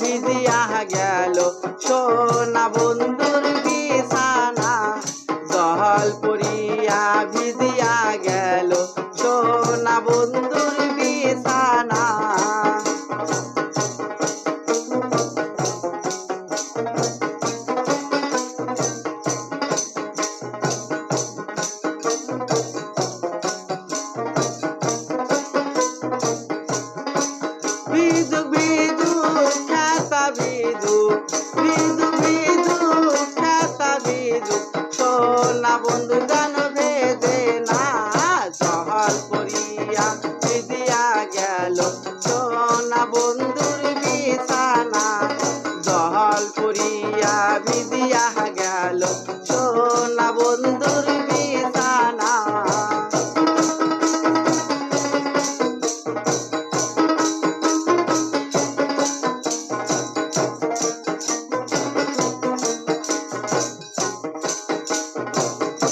বিদিয়া গেল। সোনা বন্ধু না বন্ধু জন ভেদে না সহল করিয়া দিয়া গেল। সোনা বন্ধুর বিছানা, জহল করিয়া বিদিয়া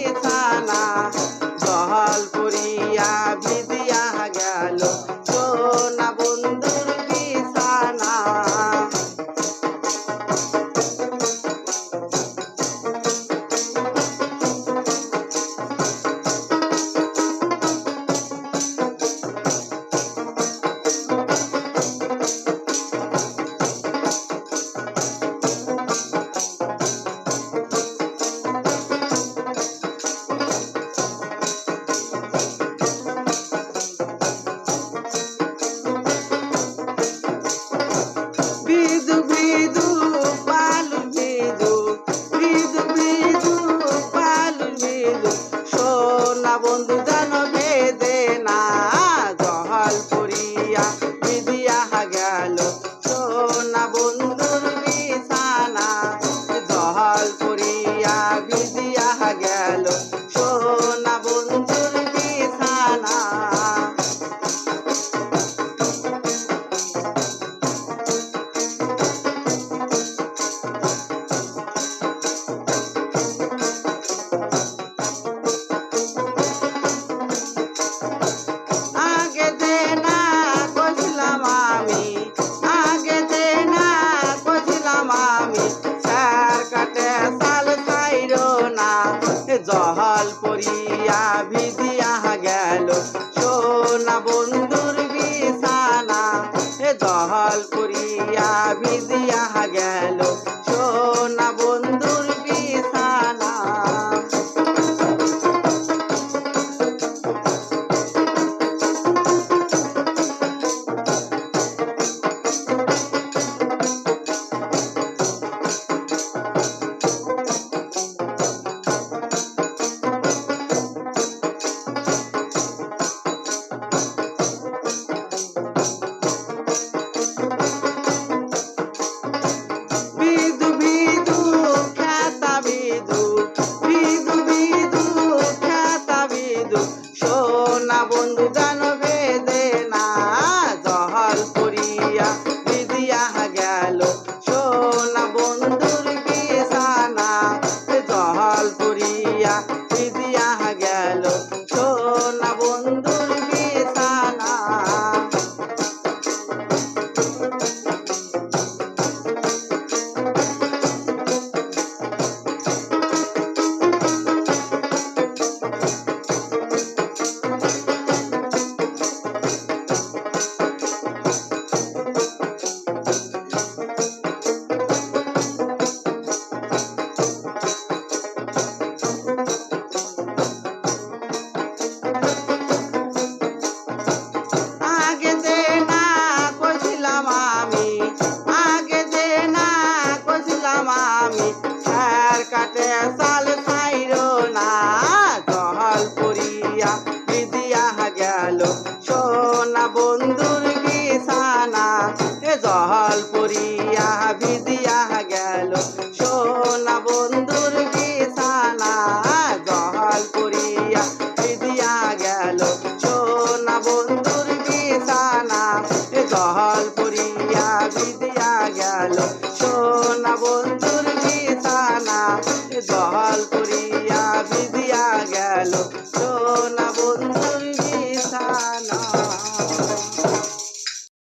Sitala. বন্ধু জান বেদে না জহল পুরিয়া বিদিয়া গেল। সোনা বন্ধু al por না বন্ধু জানো কাটে সাল খাইরো না জহল করিয়া বিদিয়া গেল। সোনা বন্ধু